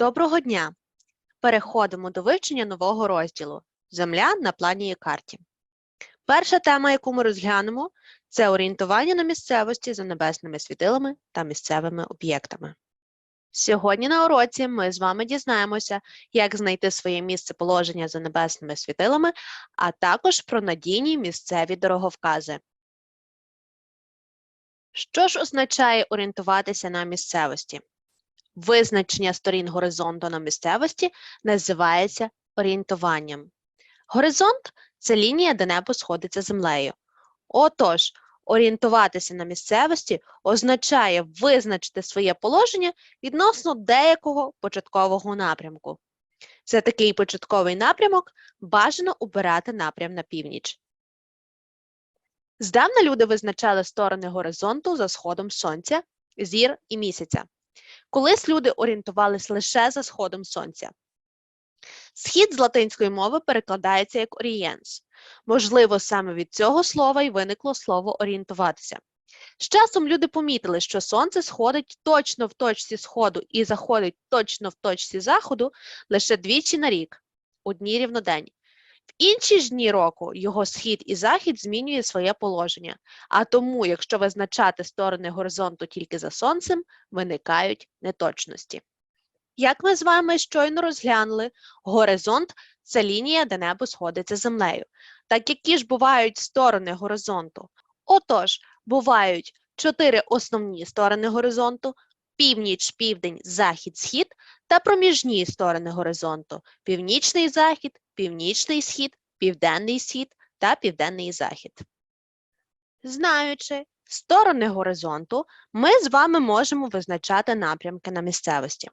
Доброго дня! Переходимо до вивчення нового розділу Земля на плані і карті. Перша тема, яку ми розглянемо, це орієнтування на місцевості за небесними світилами та місцевими об'єктами. Сьогодні на уроці ми з вами дізнаємося, як знайти своє місце положення за небесними світилами, а також про надійні місцеві дороговкази. Що ж означає орієнтуватися на місцевості? Визначення сторін горизонту на місцевості називається орієнтуванням. Горизонт це лінія, де небо сходиться землею. Отож, орієнтуватися на місцевості означає визначити своє положення відносно деякого початкового напрямку. За такий початковий напрямок бажано обирати напрям на північ. Здавна люди визначали сторони горизонту за сходом сонця, зір і місяця. Колись люди орієнтувались лише за сходом сонця. Схід з латинської мови перекладається як орієнс. Можливо, саме від цього слова й виникло слово орієнтуватися. З часом люди помітили, що сонце сходить точно в точці сходу і заходить точно в точці заходу лише двічі на рік, у дні рівнодень. В інші ж дні року його схід і захід змінює своє положення, а тому, якщо визначати сторони горизонту тільки за сонцем, виникають неточності. Як ми з вами щойно розглянули, горизонт це лінія, де небо сходиться землею. Так які ж бувають сторони горизонту? Отож, бувають чотири основні сторони горизонту: північ, південь, захід, схід та проміжні сторони горизонту: північний захід, північний схід, південний схід та південний захід. Знаючи сторони горизонту, ми з вами можемо визначати напрямки на місцевості.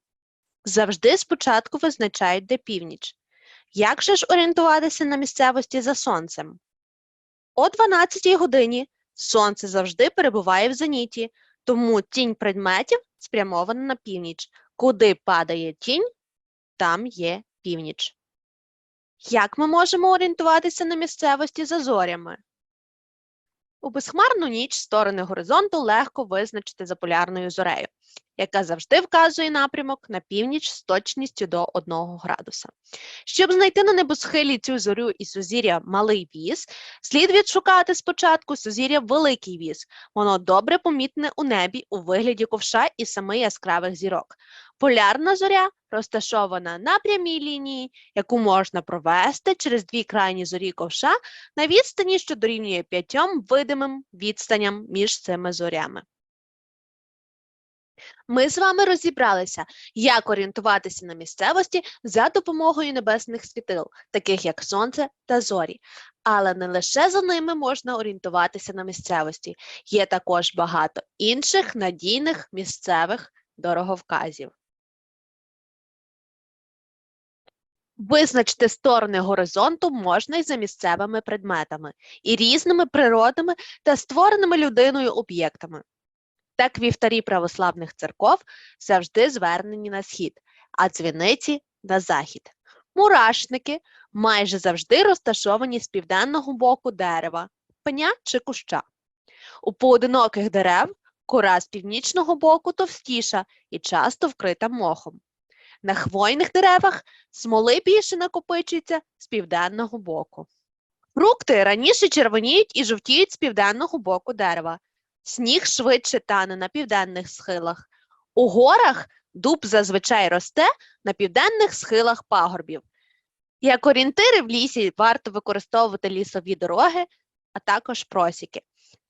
Завжди спочатку визначають, де північ. Як же ж орієнтуватися на місцевості за сонцем? О 12 годині сонце завжди перебуває в зеніті, тому тінь предметів спрямована на північ. Куди падає тінь, там є північ. Як ми можемо орієнтуватися на місцевості за зорями? У безхмарну ніч сторони горизонту легко визначити за полярною зорею, яка завжди вказує напрямок на північ з точністю до 1 градуса. Щоб знайти на небосхилі цю зорю і сузір'я малий віз, слід відшукати спочатку сузір'я великий віз. Воно добре помітне у небі у вигляді ковша і семи яскравих зірок. Полярна зоря розташована на прямій лінії, яку можна провести через дві крайні зорі ковша на відстані, що дорівнює п'ятьом видимим відстаням між цими зорями. Ми з вами розібралися, як орієнтуватися на місцевості за допомогою небесних світил, таких як сонце та зорі. Але не лише за ними можна орієнтуватися на місцевості, є також багато інших надійних місцевих дороговказів. Визначити сторони горизонту можна й за місцевими предметами, і різними природними та створеними людиною об'єктами. Так вівтарі православних церков завжди звернені на схід, а дзвіниці на захід. Мурашники майже завжди розташовані з південного боку дерева, пеня чи куща. У поодиноких дерев кора з північного боку товстіша і часто вкрита мохом. На хвойних деревах смоли більше накопичується з південного боку. Фрукти раніше червоніють і жовтіють з південного боку дерева. Сніг швидше тане на південних схилах. У горах дуб зазвичай росте на південних схилах пагорбів. Як орієнтири в лісі варто використовувати лісові дороги, а також просіки.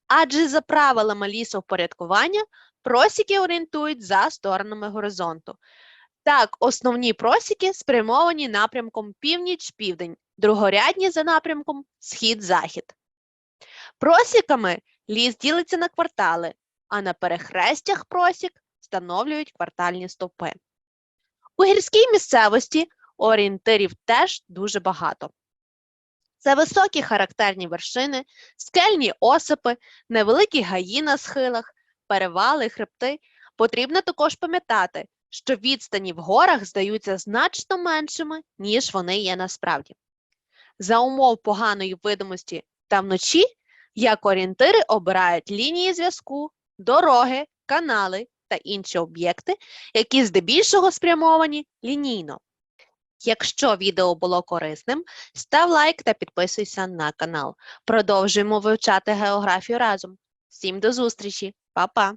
Адже за правилами лісовпорядкування просіки орієнтують за сторонами горизонту. Так, основні просіки спрямовані напрямком північ-південь, другорядні за напрямком схід-захід. Просіками ліс ділиться на квартали, а на перехрестях просік встановлюють квартальні стовпи. У гірській місцевості орієнтирів теж дуже багато. Це високі характерні вершини, скельні осипи, невеликі гаї на схилах, перевали, хребти. Потрібно також пам'ятати, що відстані в горах здаються значно меншими, ніж вони є насправді. За умов поганої видимості та вночі, як орієнтири обирають лінії зв'язку, дороги, канали та інші об'єкти, які здебільшого спрямовані лінійно. Якщо відео було корисним, став лайк та підписуйся на канал. Продовжуємо вивчати географію разом. Всім до зустрічі, Па-па!